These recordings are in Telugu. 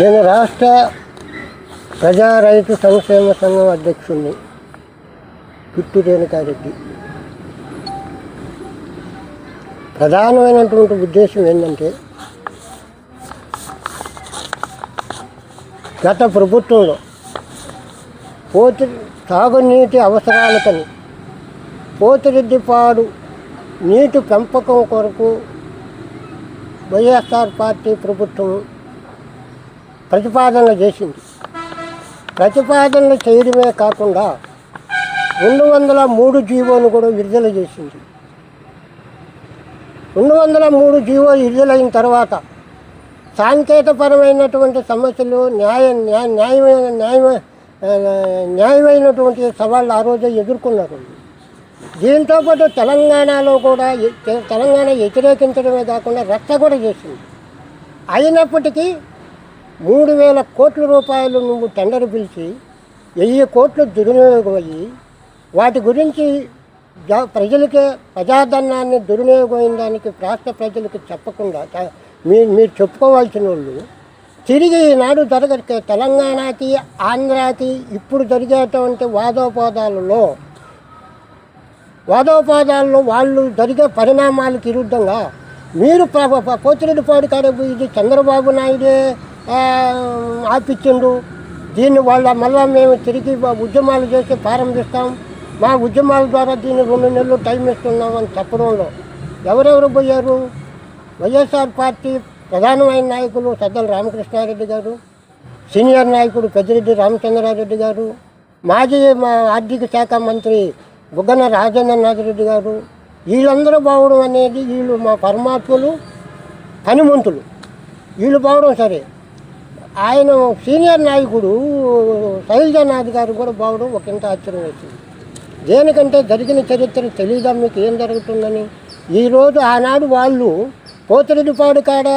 నేను రాష్ట్ర ప్రజా రైతు సంక్షేమ సంఘం అధ్యక్షుడిని పిట్టు రేణుకారెడ్డి. ప్రధానమైనటువంటి ఉద్దేశం ఏంటంటే గత ప్రభుత్వంలో పోతి తాగునీటి అవసరాలకని పోతిరెడ్డిపాడు నీటి పెంపకం కొరకు వైఎస్ఆర్ పార్టీ ప్రభుత్వం ప్రతిపాదనలు చేసింది. ప్రతిపాదనలు చేయడమే కాకుండా రెండు వందల మూడు జీవోను కూడా విడుదల చేసింది. రెండు వందల మూడు జీవో విడుదలైన తర్వాత సాంకేతికపరమైనటువంటి సమస్యలు న్యాయ న్యాయ న్యాయమైన న్యాయమైన న్యాయమైనటువంటి సవాళ్ళు ఆ రోజే ఎదుర్కొన్నారు. దీంతో పాటు తెలంగాణలో కూడా తెలంగాణ వ్యతిరేకించడమే కాకుండా రచ్చ కూడా చేసింది. అయినప్పటికీ మూడు వేల కోట్ల రూపాయలు నువ్వు టెండర్ పిలిచి వెయ్యి కోట్లు దుర్వినియోగం అయ్యి వాటి గురించి జ- ప్రజలకే ప్రజాధనాన్ని దుర్వినియోగమైన దానికి రాష్ట్ర ప్రజలకు చెప్పకుండా మీరు మీరు చెప్పుకోవాల్సిన వాళ్ళు తిరిగి ఈనాడు జరగ తెలంగాణకి ఆంధ్రాకి ఇప్పుడు జరిగేటువంటి వాదోపాదాలలో వాదోపాదాల్లో వాళ్ళు జరిగే పరిణామాలకు విరుద్ధంగా మీరు పోతిరెడ్డిపాడు కాడ ఇది చంద్రబాబు నాయుడే ఆపించిండు ఆపిచ్చిండు దీన్ని వాళ్ళ మళ్ళీ మేము తిరిగి ఉద్యమాలు చేసి ప్రారంభిస్తాం. మా ఉద్యమాల ద్వారా దీన్ని రెండు నెలలు టైం ఇస్తున్నామని చెప్పడంలో ఎవరెవరు పోయారు? వైఎస్ఆర్ పార్టీ ప్రధానమైన నాయకులు సద్దల రామకృష్ణారెడ్డి గారు సీనియర్ నాయకుడు పెద్దిరెడ్డి రామచంద్రారెడ్డి గారు మాజీ మా ఆర్థిక శాఖ మంత్రి బుగ్గన రాజేంద్రనాథ్ రెడ్డి గారు. వీళ్ళందరూ బావడం అనేది వీళ్ళు మా పరమాత్ములు పనిమంతులు వీళ్ళు బావడం సరే. ఆయన సీనియర్ నాయకుడు శైలజానాథ్ గారు కూడా బాగుడు ఒక ఇంత ఆశ్చర్యం వచ్చింది దేనికంటే జరిగిన చరిత్ర తెలియదా మీకు ఏం జరుగుతుందని? ఈరోజు ఆనాడు వాళ్ళు పోతిరెడ్డిపాడు కాడ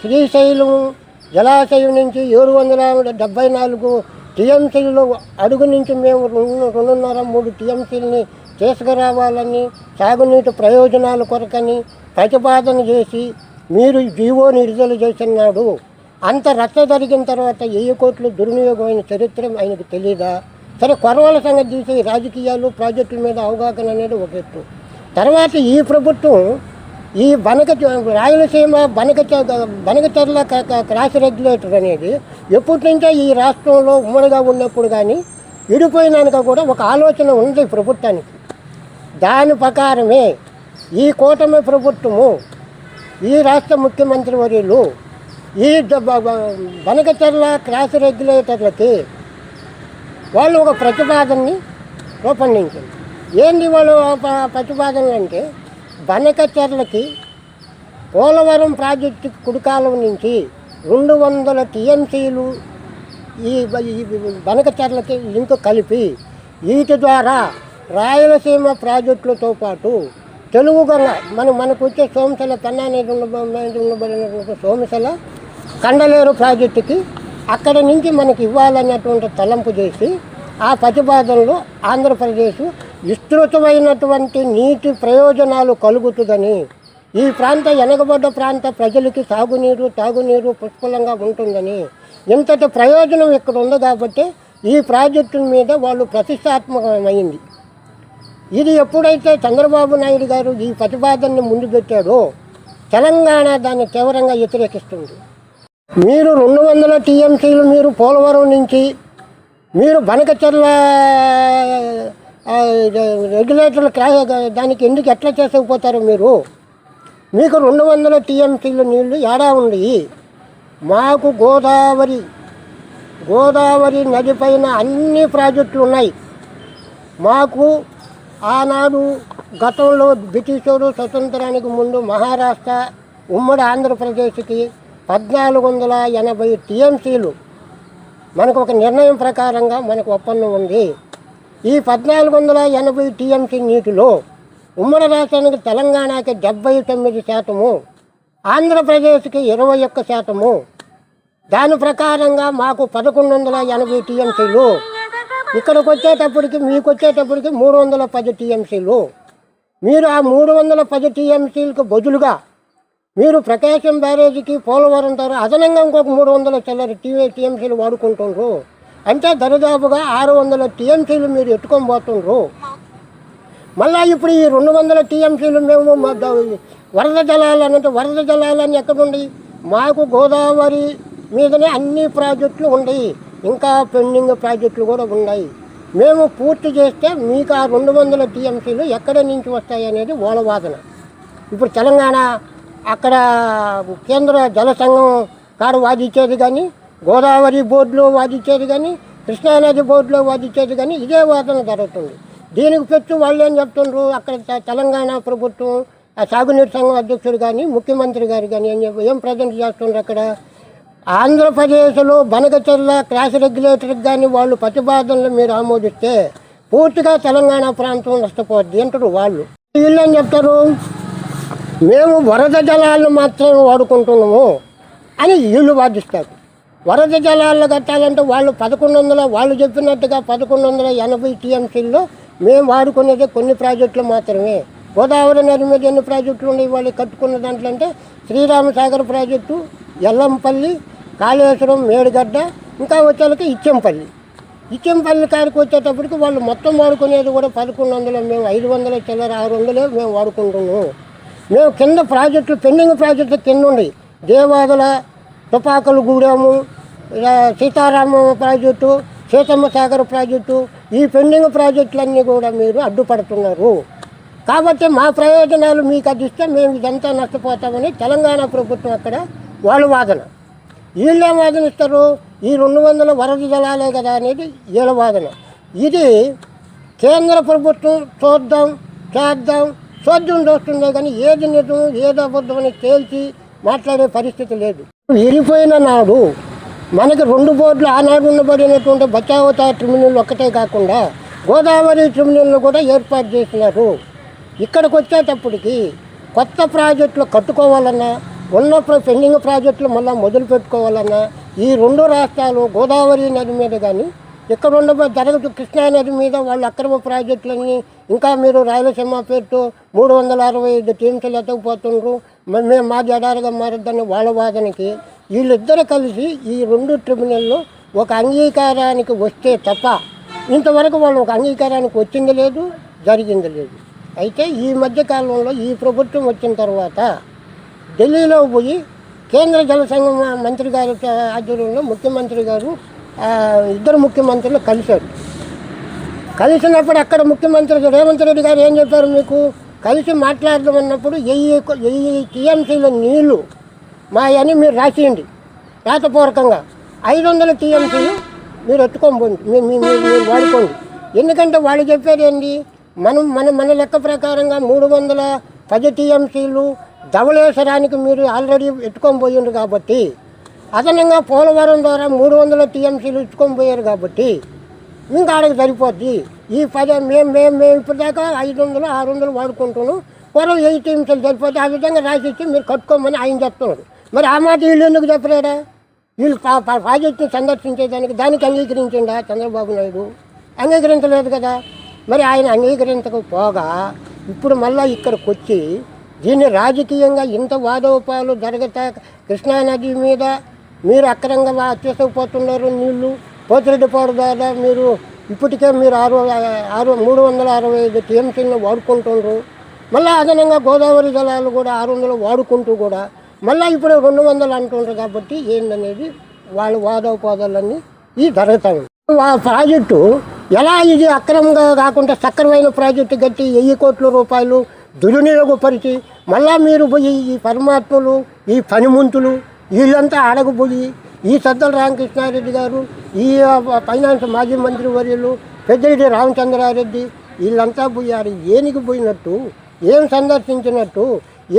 శ్రీశైలం జలాశయం నుంచి ఏడు వందల డెబ్బై నాలుగు టీఎంసీలో అడుగు నుంచి మేము రెండు రెండున్నర మూడు టీఎంసీలని తీసుకురావాలని సాగునీటి ప్రయోజనాల కొరకని ప్రతిపాదన చేసి మీరు జీవోని విడుదల చేస్తున్నాడు అంత రచ్చ జరిగిన తర్వాత వెయ్యి కోట్లు దుర్వినియోగమైన చరిత్ర ఆయనకు తెలియదా సరే కొరవల సంగతి చూసి రాజకీయాలు ప్రాజెక్టుల మీద అవగాహన అనేది ఒక ఎత్తు. తర్వాత ఈ ప్రభుత్వం ఈ బనక రాయలసీమ బనక బనకచర్ల క్రాస్ రెగ్యులేటర్ అనేది ఎప్పటి నుంచో ఈ రాష్ట్రంలో ఉమ్మడిగా ఉన్నప్పుడు కానీ విడిపోయినాక కూడా ఒక ఆలోచన ఉంది ప్రభుత్వానికి. దాని ప్రకారమే ఈ కూటమి ప్రభుత్వము ఈ రాష్ట్ర ముఖ్యమంత్రి వర్యులు ఈ ద- బనకచర్ల క్రాస్ రెగ్యులేటర్లకి వాళ్ళు ఒక ప్రతిపాదనని రూపొందించారు. ఏంది వాళ్ళు ఆ ప్రతిపాదనలు అంటే బనకచర్లకి పోలవరం ప్రాజెక్టు కుడికాలం నుంచి రెండు వందల టీఎంసీలు ఈ బనకచర్లకి లింక్ కలిపి వీటి ద్వారా రాయలసీమ ప్రాజెక్టులతో పాటు తెలుగు గంగ మన మనకు వచ్చే సోమశల పెన్నా అనేది ఉండబ- సోమశల కండలేరు ప్రాజెక్టుకి అక్కడ నుంచి మనకి ఇవ్వాలన్నటువంటి తలంపు చేసి ఆ ప్రతిపాదనలో ఆంధ్రప్రదేశ్ విస్తృతమైనటువంటి నీటి ప్రయోజనాలు కలుగుతుందని ఈ ప్రాంత వెనకబడ్డ ప్రాంత ప్రజలకి సాగునీరు తాగునీరు పుష్కలంగా ఉంటుందని. ఇంతటి ప్రయోజనం ఇక్కడ ఉంది కాబట్టి ఈ ప్రాజెక్టు మీద వాళ్ళు ప్రతిష్టాత్మకమైంది. ఇది ఎప్పుడైతే చంద్రబాబు నాయుడు గారు ఈ ప్రతిపాదనని ముందు పెట్టాడో తెలంగాణ దాన్ని తీవ్రంగా వ్యతిరేకిస్తుంది. మీరు రెండు వందల టీఎంసీలు మీరు పోలవరం నుంచి మీరు బనకచర్ల రెగ్యులేటర్ దానికి ఎందుకు ఎట్లా చేసుకుపోతారు మీరు? మీకు రెండు వందల టీఎంసీలు నీళ్ళు ఏడా ఉంది మాకు గోదావరి గోదావరి నది పైన అన్ని ప్రాజెక్టులు ఉన్నాయి. మాకు ఆనాడు గతంలో బ్రిటిషరు స్వతంత్రానికి ముందు మహారాష్ట్ర ఉమ్మడి ఆంధ్రప్రదేశ్కి పద్నాలుగు వందల ఎనభై టీఎంసీలు. మనకు ఒక నిర్ణయం ప్రకారంగా మనకు ఒప్పందం ఉంది. ఈ పద్నాలుగు వందల ఎనభై టీఎంసీ నీటిలో ఉమ్మడి రాష్ట్రానికి తెలంగాణకి డెబ్బై తొమ్మిది శాతము ఆంధ్రప్రదేశ్కి ఇరవై ఒక్క శాతము. దాని ప్రకారంగా మాకు పదకొండు వందల ఎనభై టీఎంసీలు. ఇక్కడికి వచ్చేటప్పటికి మీకు వచ్చేటప్పటికి మూడు వందల పది టీఎంసీలు. మీరు ఆ మూడు వందల పది టీఎంసీలకు బదులుగా మీరు ప్రకాశం బ్యారేజీకి పోలవరం ద్వారా అదనంగా ఇంకొక మూడు వందల చిల్లర టీవీ టీఎంసీలు వాడుకుంటుండ్రు. అంటే దరిదాపుగా ఆరు వందల టీఎంసీలు మీరు ఎట్టుకొని పోతుండ్రు. మళ్ళీ ఇప్పుడు ఈ రెండు వందల టీఎంసీలు మేము మా వరద జలాలు అంటే వరద జలాలని ఎక్కడుండి మాకు గోదావరి మీదనే అన్ని ప్రాజెక్టులు ఉన్నాయి. ఇంకా పెండింగ్ ప్రాజెక్టులు కూడా ఉన్నాయి. మేము పూర్తి చేస్తే మీకు ఆ రెండు వందల టీఎంసీలు ఎక్కడి నుంచి వస్తాయి అనేది వాళ్ళ వాదన. ఇప్పుడు తెలంగాణ అక్కడ కేంద్ర జల సంఘం కాడ వాదించేది కానీ గోదావరి బోర్డులో వాదించేది కానీ కృష్ణానది బోర్డులో వాదించేది కానీ ఇదే వాదన జరుగుతుంది. దీనికి పెట్టు వాళ్ళు ఏం చెప్తుండ్రు? అక్కడ తెలంగాణ ప్రభుత్వం ఆ సాగునీటి సంఘం అధ్యక్షుడు కానీ ముఖ్యమంత్రి గారు కానీ ఏం చెప్ప ఏం ప్రజెంట్ చేస్తుండ్రు అక్కడ? ఆంధ్రప్రదేశ్లో బనగచర్ల క్రాస్ రెగ్యులేటర్కి కానీ వాళ్ళు ప్రతిపాదనలు మీరు ఆమోదిస్తే పూర్తిగా తెలంగాణ ప్రాంతం నష్టపోద్ది అంటారు వాళ్ళు. వీళ్ళు ఏం చెప్తారు? మేము వరద జలాలను మాత్రమే వాడుకుంటున్నాము అని వీళ్ళు వాదిస్తారు. వరద జలాలను కట్టాలంటే వాళ్ళు పదకొండు వందల వాళ్ళు చెప్పినట్టుగా పదకొండు వందల ఎనభై టీఎంసీల్లో మేము వాడుకునేది కొన్ని ప్రాజెక్టులు మాత్రమే. గోదావరి నది మీద ఎన్ని ప్రాజెక్టులు ఉన్నాయి వాళ్ళు కట్టుకున్న దాంట్లో అంటే శ్రీరామసాగర్ ప్రాజెక్టు ఎల్లంపల్లి కాళేశ్వరం మేడిగడ్డ ఇంకా వచ్చేళ్ళకి ఇచ్చెంపల్లి. ఇచ్చెంపల్లి కాడికి వచ్చేటప్పటికి వాళ్ళు మొత్తం వాడుకునేది కూడా పదకొండు వందలు మేము ఐదు వందల చిల్లర ఆరు వందలే మేము వాడుకుంటున్నాము. మేము కింద ప్రాజెక్టులు పెండింగ్ ప్రాజెక్టులు కింద ఉండి Devadula Tupakulagudem Sitarama project Sitamma Sagar project ఈ పెండింగ్ ప్రాజెక్టులన్నీ కూడా మీరు అడ్డుపడుతున్నారు. కాబట్టి మా ప్రయోజనాలు మీకు అది ఇస్తే మేము ఇదంతా నష్టపోతామని తెలంగాణ ప్రభుత్వం అక్కడ వాళ్ళ వాదన. వీళ్ళేం వాదన ఇస్తారు ఈ రెండు వందల వరద జలాలే కదా అనేది వీళ్ళ వాదన. ఇది కేంద్ర ప్రభుత్వం చూద్దాం చేద్దాం చోద్యం చూస్తుందే కానీ ఏది నిజం ఏది అబద్ధం అని తేల్చి మాట్లాడే పరిస్థితి లేదు. వెళ్ళిపోయిన నాడు మనకి రెండు బోర్డులు ఆనాడు ఉండబడినటువంటి బచావత ట్రిబ్యునల్ ఒక్కటే కాకుండా గోదావరి ట్రిబ్యునల్ను కూడా ఏర్పాటు చేసినారు. ఇక్కడికి వచ్చేటప్పటికి కొత్త ప్రాజెక్టులు కట్టుకోవాలన్నా ఉన్న పెండింగ్ ప్రాజెక్టులు మళ్ళీ మొదలు పెట్టుకోవాలన్నా ఈ రెండు రాష్ట్రాలు గోదావరి నది మీద కానీ ఇక్కడ ఉన్న జరగదు. కృష్ణా నది మీద వాళ్ళు అక్రమ ప్రాజెక్టులన్నీ ఇంకా మీరు రాయలసీమ పేరుతో మూడు వందల అరవై ఐదు టీమ్స్లు ఎత్తకపోతుండ్రు మేము మా జడారుగా మారద్దని వాళ్ళ వాదనకి వీళ్ళిద్దరు కలిసి ఈ రెండు ట్రిబ్యునల్లో ఒక అంగీకారానికి వస్తే తప్ప ఇంతవరకు వాళ్ళు ఒక అంగీకారానికి వచ్చింది లేదు జరిగింది లేదు. అయితే ఈ మధ్యకాలంలో ఈ ప్రభుత్వం వచ్చిన తర్వాత ఢిల్లీలో పోయి కేంద్ర జలసంఘం మంత్రి గారి ఆధ్వర్యంలో ముఖ్యమంత్రి గారు ఇద్దరు ముఖ్యమంత్రులు కలిశారు. కలిసినప్పుడు అక్కడ ముఖ్యమంత్రి రేవంత్ రెడ్డి గారు ఏం చెప్పారు మీకు? కలిసి మాట్లాడదామన్నప్పుడు వెయ్యి వెయ్యి టీఎంసీల నీళ్ళు మా అని మీరు రాసేయండి. రాతపూర్వకంగా. ఐదు వందల టీఎంసీలు మీరు ఎత్తుకోండి మీ- మీరు వాడుకోండి. ఎందుకంటే వాళ్ళు చెప్పేది ఏంటి మనం మన మన లెక్క ప్రకారంగా మూడు వందల పది టీఎంసీలు ధవళేశ్వరానికి మీరు ఆల్రెడీ ఎత్తుకొని పోయిండ్రు కాబట్టి అదనంగా పోలవరం ద్వారా మూడు వందల టీఎంసీలు ఇచ్చుకొని పోయారు కాబట్టి ఇంకా ఆడకి సరిపోద్ది. ఈ పది మేము మేము మేము ఇప్పటిదాకా ఐదు వందలు ఆరు వందలు వాడుకుంటున్నాం. పొలం ఏ టీఎంసీలు సరిపోతే ఆ విధంగా రాసి ఇచ్చి మీరు కట్టుకోమని ఆయన చెప్తున్నారు మరి ఆ మాట వీళ్ళు ఎందుకు చెప్పలేడా? వీళ్ళు ప్రాజెక్టుని సందర్శించేదానికి దానికి అంగీకరించిండా చంద్రబాబు నాయుడు? అంగీకరించలేదు కదా. మరి ఆయన అంగీకరించకపోగా ఇప్పుడు మళ్ళీ ఇక్కడికి వచ్చి దీన్ని రాజకీయంగా ఇంత వాదోపాలు జరగతా కృష్ణానది మీద మీరు అక్రంగా వా- తీసుకుపోతున్నారు నీళ్ళు పోతిరెడ్డిపాడు ద్వారా మీరు ఇప్పటికే మీరు ఆరు ఆరు మూడు వందల అరవై ఐదు టీఎంసీలను వాడుకుంటున్నారు మళ్ళీ అదనంగా గోదావరి జలాలు కూడా ఆరు వందలు వాడుకుంటూ కూడా మళ్ళీ ఇప్పుడు రెండు వందలు అంటుండ్రు కాబట్టి ఏందనేది వాళ్ళ వాదోపాదాలన్నీ ఈ జరుగుతాయి. ఆ ప్రాజెక్టు ఎలా ఇది అక్రమంగా కాకుండా సక్రమైన ప్రాజెక్టు కట్టి వెయ్యి కోట్ల రూపాయలు దుర్వినియోగపరిచి మళ్ళా మీరు పోయి ఈ పరమాత్మలు ఈ పనిముంతులు వీళ్ళంతా అడగబోయి ఈ సద్దల రామకృష్ణారెడ్డి గారు ఈ ఫైనాన్స్ మాజీ మంత్రి వర్యులు పెద్దిరెడ్డి రామచంద్రారెడ్డి వీళ్ళంతా పోయారు. ఏనికి పోయినట్టు ఏం సందర్శించినట్టు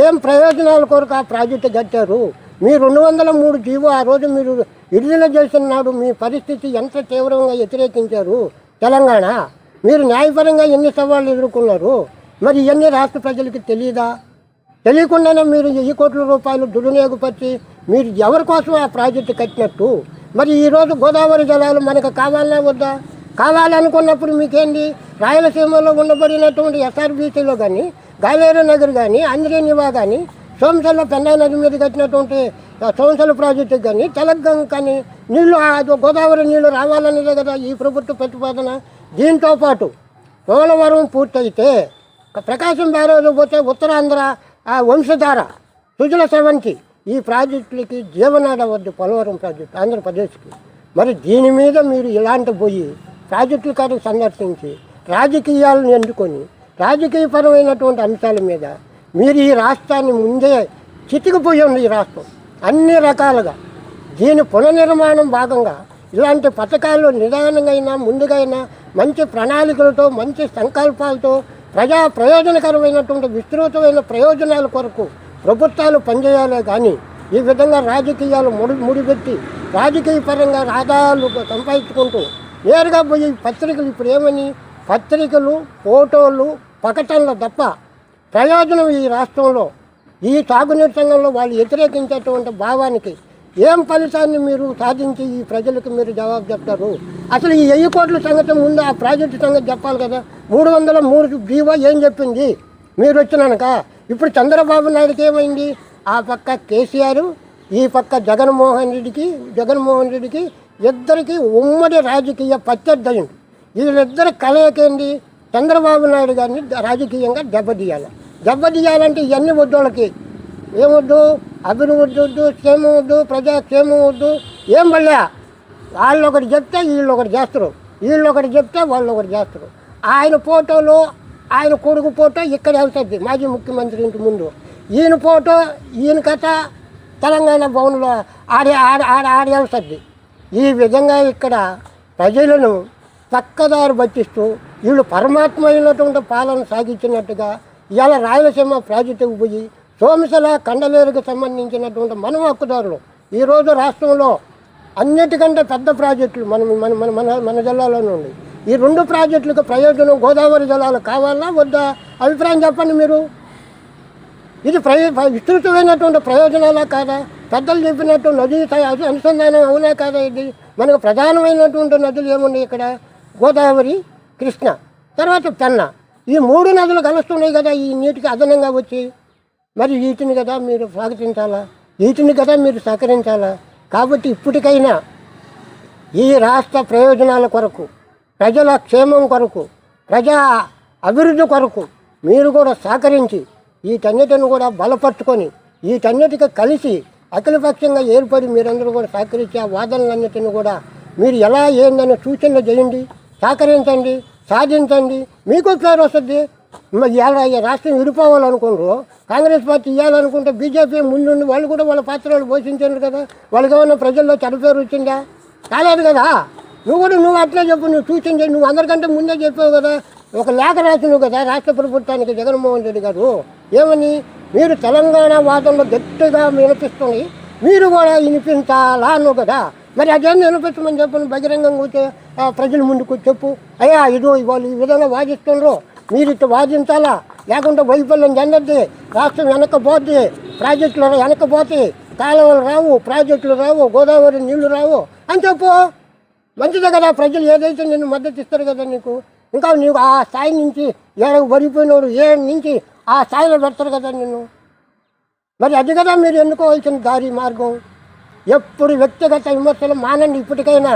ఏం ప్రయోజనాల కొరకు ఆ ప్రాజెక్టు కట్టారు? మీ రెండు వందల మూడు జీవో ఆ రోజు మీరు విడుదల చేసిన నాడు మీ పరిస్థితి ఎంత తీవ్రంగా వ్యతిరేకించారు? తెలంగాణ మీరు న్యాయపరంగా ఎన్ని సవాళ్ళు ఎదుర్కొన్నారు? మరి ఇవన్నీ రాష్ట్ర ప్రజలకి తెలియదా తెలియకుండానే మీరు వెయ్యి కోట్ల రూపాయలు దుర్వినియోగపరిచి మీరు ఎవరి కోసం ఆ ప్రాజెక్టు కట్టినట్టు? మరి ఈరోజు గోదావరి జలాలు మనకు కావాలన్నా వద్దా? కావాలనుకున్నప్పుడు మీకేంటి రాయలసీమలో ఉండబడినటువంటి ఎస్ఆర్బీసీలో కానీ గాలేరు నగర్ కానీ అంద్రేనివా కానీ సోమశల పెన్నా నది మీద కట్టినటువంటి సోమసల ప్రాజెక్టు కానీ తెలంగాణ కానీ నీళ్ళు గోదావరి నీళ్ళు రావాలనేదే కదా ఈ ప్రభుత్వ ప్రతిపాదన. దీంతో పాటు పోలవరం పూర్తయితే ప్రకాశం బ్యారేజ్ పోతే ఉత్తరాంధ్ర ఆ వంశధార సుజల సెవెన్కి ఈ ప్రాజెక్టులకి జీవనాడ వద్దు పోలవరం ప్రాజెక్టు ఆంధ్రప్రదేశ్కి. మరి దీని మీద మీరు ఇలాంటి పోయి ప్రాజెక్టుల కాదు సందర్శించి రాజకీయాలను ఎన్నుకొని రాజకీయపరమైనటువంటి అంశాల మీద మీరు ఈ రాష్ట్రాన్ని ముందే చితికిపోయి ఉంది ఈ రాష్ట్రం అన్ని రకాలుగా దీని పునర్నిర్మాణం భాగంగా ఇలాంటి పథకాలు నిదానంగా అయినా ముందుగా అయినా మంచి ప్రణాళికలతో మంచి సంకల్పాలతో ప్రజా ప్రయోజనకరమైనటువంటి విస్తృతమైన ప్రయోజనాల కొరకు ప్రభుత్వాలు పనిచేయాలే కానీ ఈ విధంగా రాజకీయాలు ముడి ముడిపెట్టి రాజకీయ పరంగా ఆదాయాలు సంపాదించుకుంటూ నేరుగా పోయి పత్రికలు ఇప్పుడు ఏమని? పత్రికలు ఫోటోలు ప్రకటనలు తప్ప ప్రయోజనం ఈ రాష్ట్రంలో ఈ తాగునీటి సంఘంలో వాళ్ళు వ్యతిరేకించేటువంటి భావానికి ఏం ఫలితాన్ని మీరు సాధించి ఈ ప్రజలకు మీరు జవాబు చెప్తారు? అసలు ఈ వెయ్యి కోట్ల సంగతి ముందు ఆ ప్రాజెక్టు సంగతి చెప్పాలి కదా. మూడు వందల మూడు జీవో ఏం చెప్పింది? మీరు వచ్చినాక. ఇప్పుడు చంద్రబాబు నాయుడుకి ఏమైంది? ఆ పక్క కేసీఆర్ ఈ పక్క జగన్మోహన్ రెడ్డికి జగన్మోహన్ రెడ్డికి ఇద్దరికి ఉమ్మడి రాజకీయ ప్రత్యర్థి వీళ్ళిద్దరు కలయికేంది? చంద్రబాబు నాయుడు గారిని రాజకీయంగా దెబ్బతీయాలి. దెబ్బతీయాలంటే ఇవన్నీ వద్దు వాళ్ళకి ఏమొద్దు అభివృద్ధి వద్దు క్షేమం వద్దు ప్రజాక్షేమం వద్దు ఏం మళ్ళా వాళ్ళు ఒకటి చెప్తే వీళ్ళు ఒకటి చేస్తారు. వీళ్ళు ఒకటి చెప్తే వాళ్ళు ఒకటి చేస్తారు. ఆయన ఫోటోలు ఆయన కొడుకు ఫోటో ఇక్కడ వెళ్తుంది మాజీ ముఖ్యమంత్రి ఇంటి ముందు. ఈయన ఫోటో ఈయన కథ తెలంగాణ భవన్లో ఆడి ఆడి ఆడి ఆడి వెళ్తుంది ఈ విధంగా ఇక్కడ ప్రజలను పక్కదారి పట్టిస్తూ వీళ్ళు పరమాత్మ అయినటువంటి పాలన సాగించినట్టుగా ఇవాళ రాయలసీమ ప్రాజెక్టుకు పోయి సోమశల కండలేరుకు సంబంధించినటువంటి మన హక్కుదారులు ఈరోజు రాష్ట్రంలో అన్నిటికంటే పెద్ద ప్రాజెక్టులు మన మన మన మన మన జిల్లాలోనే ఉంది ఈ రెండు ప్రాజెక్టులకు ప్రయోజనం గోదావరి జలాలు కావాలా వద్దా? అభిప్రాయం చెప్పండి మీరు. ఇది ప్రయో విస్తృతమైనటువంటి ప్రయోజనాలా కాదా? పెద్దలు చెప్పినట్టు నది అనుసంధానం అవునా కాదా ఇది? మనకు ప్రధానమైనటువంటి నదులు ఏమున్నాయి ఇక్కడ? గోదావరి కృష్ణ తర్వాత పెన్న. ఈ మూడు నదులు కలుస్తున్నాయి కదా ఈ నీటికి అదనంగా వచ్చి. మరి వీటిని కదా మీరు స్వాగతించాలా? వీటిని కదా మీరు సహకరించాలా? కాబట్టి ఇప్పటికైనా ఈ రాష్ట్ర ప్రయోజనాల కొరకు ప్రజల క్షేమం కొరకు ప్రజా అభివృద్ధి కొరకు మీరు కూడా సహకరించి వీటన్నిటిని కూడా బలపరుచుకొని వీటన్నిటికీ కలిసి అఖిలపక్షంగా ఏర్పడి మీరందరూ కూడా సహకరించి ఆ వాదనలన్నిటిని కూడా మీరు ఎలా ఏందనే సూచనలు చేయండి సహకరించండి సాధించండి. మీకు పేరు వస్తుంది. ఈ రాష్ట్రం విడిపోవాలనుకున్నారు కాంగ్రెస్ పార్టీ ఇవ్వాలనుకుంటే బీజేపీ ముందుండి వాళ్ళు కూడా వాళ్ళ పాత్రలు పోషించారు కదా. వాళ్ళకి ఏమన్నా ప్రజల్లో చెడు పేరు వచ్చిందా? కాలేదు కదా. నువ్వు కూడా నువ్వు అట్లా చెప్పు నువ్వు సూచన నువ్వు అందరికంటే ముందే చెప్పావు కదా. ఒక లేఖ రాసినావు కదా రాష్ట్ర ప్రభుత్వానికి జగన్మోహన్ రెడ్డి గారు. ఏమని? మీరు తెలంగాణ వాదనలో గట్టిగా వినిపిస్తుంది. మీరు కూడా వినిపించాలా అన్నావు కదా. మరి అదేం వినిపించమని చెప్పను బహిరంగంగా వచ్చే ప్రజల ముందుకు చెప్పు. అయ్యా ఇదో వాళ్ళు ఈ విధంగా వాదిస్తుండ్రు. మీరు ఇట్లా వాదించాలా? లేకుంటే వైఫల్యం చెందద్ది. రాష్ట్రం వెనకపోద్ది. ప్రాజెక్టులు వెనకపోతాయి కాలువలు రావు ప్రాజెక్టులు రావు గోదావరి నీళ్ళు రావు. అని చెప్పు. మంచిదే కదా ప్రజలు ఏదైతే నిన్ను మద్దతు ఇస్తారు కదా నీకు ఇంకా నీకు ఆ స్థాయి నుంచి ఏడకు పడిపోయినోడు ఏ నుంచి ఆ స్థాయిలో పెడతారు కదా నిన్ను? మరి అది కదా మీరు ఎన్నుకోవాల్సిన దారి మార్గం. ఎప్పుడు వ్యక్తిగత విమర్శలు మానండి ఇప్పటికైనా.